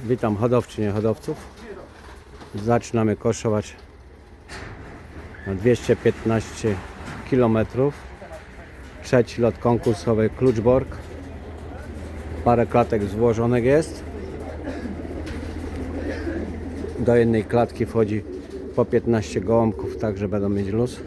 Witam hodowczynię hodowców. Zaczynamy koszować na 215 km. Trzeci lot konkursowy Kluczborg. Parę klatek złożonych jest. Do jednej klatki wchodzi po 15 gołąbków, także będą mieć luz.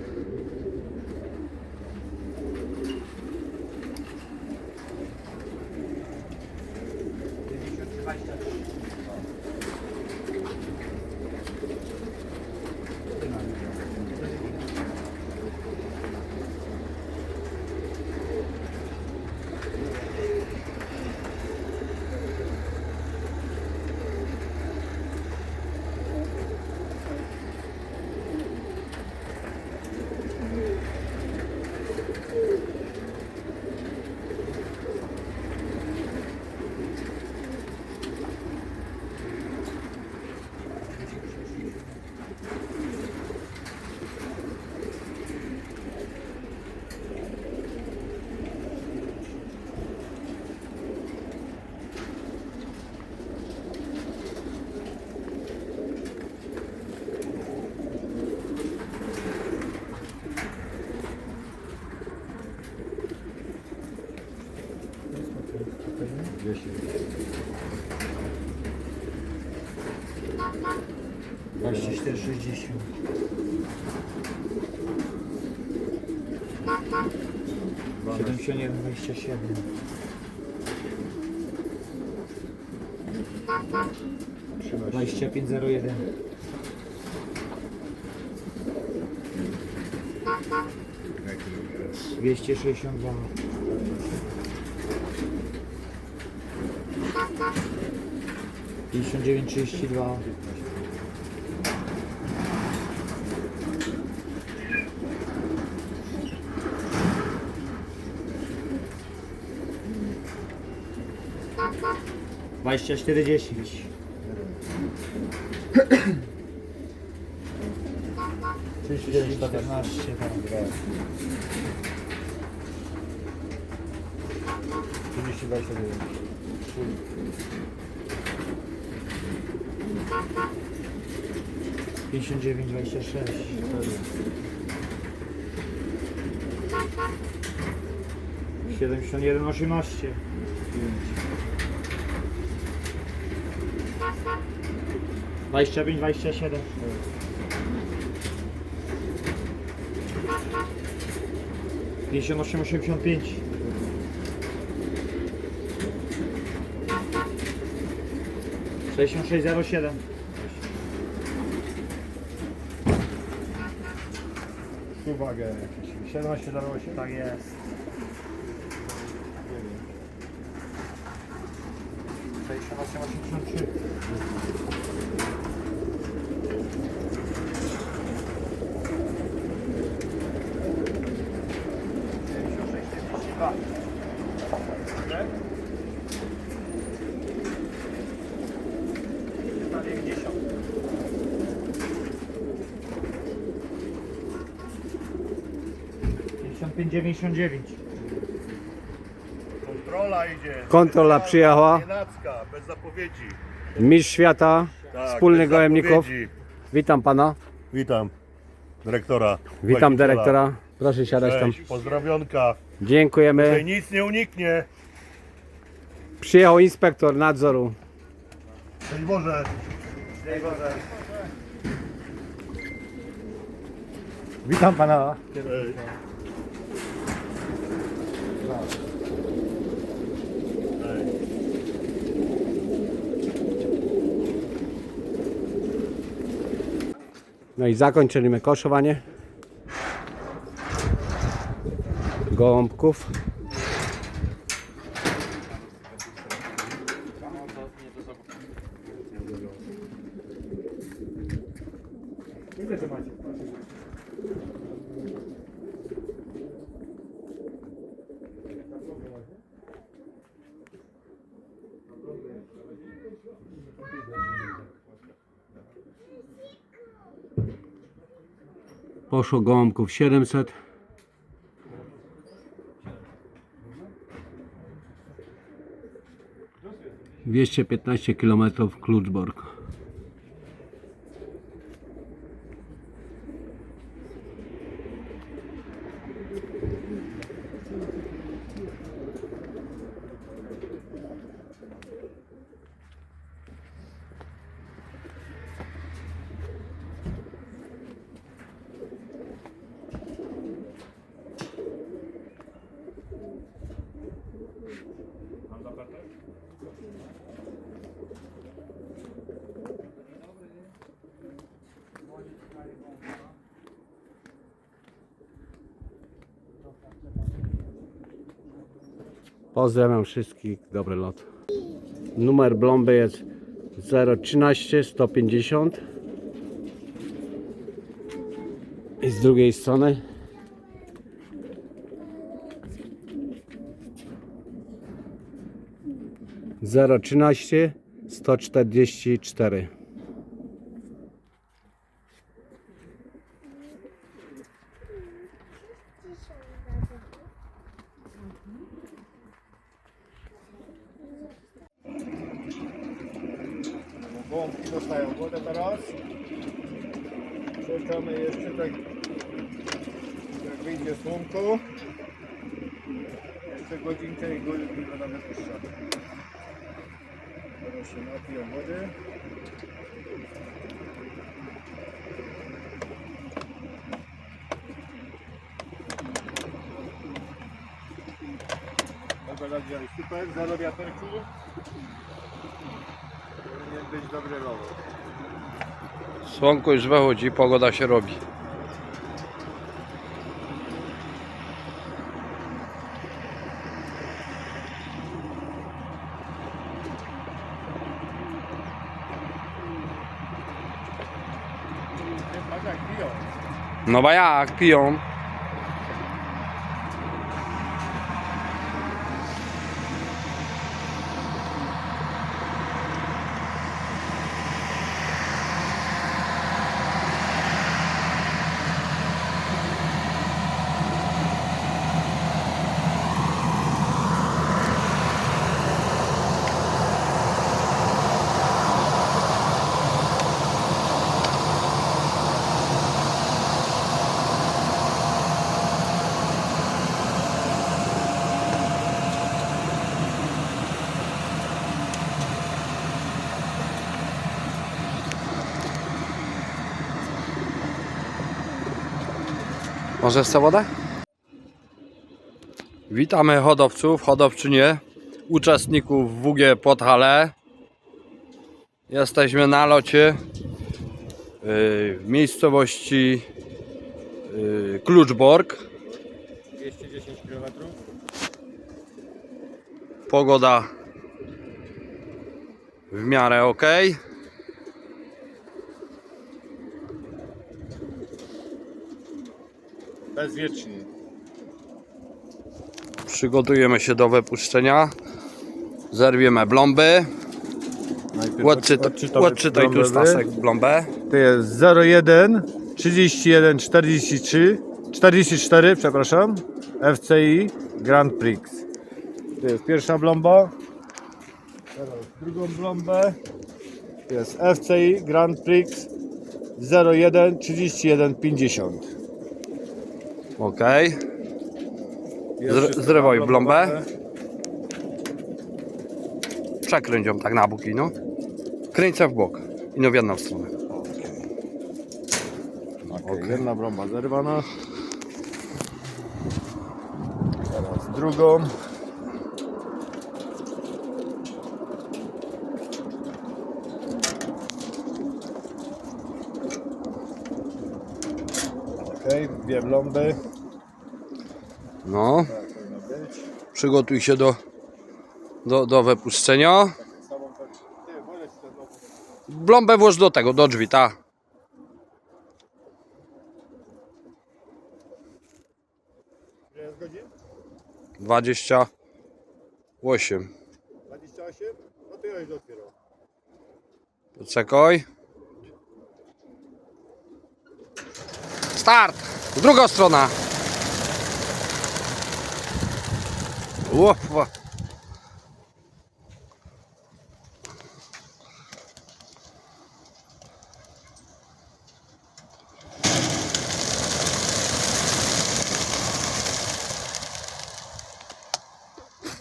Dwadzieścia cztery sześćdziesiąt. Siedemdziesiąt jeden dwadzieścia siedem. Jeden. Dwieście sześćdziesiąt dwa. 292,2 Vais te aşkede geçmiş. Çünkü de bir bakın her şey 59, 26. Siedemdziesiąt jeden, osiemnaście. Pięć, siedem. Pięćdziesiąt osiem, osiemdziesiąt pięć. Sześćdziesiąt sześć zero siedem. uwagę jakieś 17 dało się Tak jest. Sześćdziesiąt osiem osiemdziesiąt trzy. Pięćdziesiąt pięć dziewięćdziesiąt dziewięć. Kontrola idzie. Kontrola przyjechała. Nienacka, bez zapowiedzi. Mistrz świata Tak, wspólnych bez gołębników. zapowiedzi. Witam pana. Witam dyrektora. Witam właściciela. dyrektora. Proszę siadać tam. Cześć. Tutaj Dziękujemy. nic nie uniknie. Przyjechał inspektor nadzoru. Cześć Boże. Witam pana. Cześć. No i zakończyliśmy koszowanie gołąbków. Poszło gołąbków 700. 215 km Kluczbork. Pozdrawiam wszystkich, dobry lot. Numer blomby jest 013 150 i z drugiej strony Zero trzynaście sto czterdzieści cztery. Gąbki dostają wodę teraz. Czekamy jeszcze tak, jak wyjdzie słonko. Jeszcze godzinkę i go już będą wypuszczane. Teraz się napiją wody. Dzisiaj super, zero wiaterku. Być dobry rower. Słonko już wychodzi, pogoda się robi. No bo jak piją? Może chce wodę? Witamy hodowców, hodowczynie, uczestników WG Podhale. Jesteśmy na locie yy, w miejscowości Kluczbork. 210 km. Pogoda w miarę ok. Bezwiecznie. Przygotujemy się do wypuszczenia. Zerwiemy blomby. Odczytaj, odczytaj tu Stasek blombę. To jest 01 31 43 44, przepraszam. FCI Grand Prix. To jest pierwsza blomba. Teraz drugą blombę. To jest FCI Grand Prix 01 31 50. Ok. Zry- wszystko zrywaj blombę. Przekręć ją tak na bok i no. Kręcę w bok. I no w jedną stronę. Okej, Jedna blomba zerwana. Teraz drugą. Okej, dwie blomby. No. Przygotuj się do, do, do wypuszczenia. Blombę włóż do tego, do drzwi, ta. Jest godzin? 28. 28? No to ja już otwieram. Poczekaj. Start! Druga strona. Опа!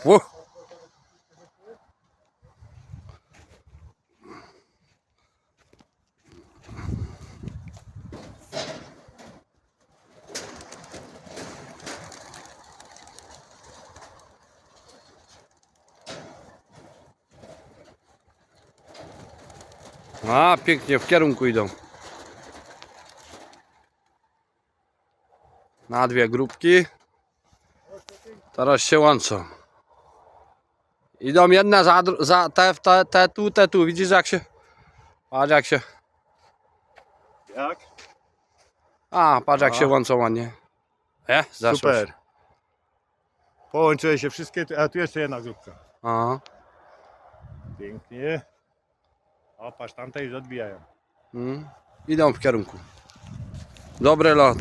Во! A, pięknie, w kierunku idą. Na dwie grupki. Teraz się łączą. Idą jedne za, za te, te, te tu, te tu. Widzisz jak się... Patrz jak się... Jak? A, patrz jak A. się łączą ładnie. E, zeszło Super. Się. Połączyły się wszystkie, a tu jeszcze jedna grupka. Aha. Pięknie. O, patrz, tamte już odbijają. Mm. Idą w kierunku. Dobry lot.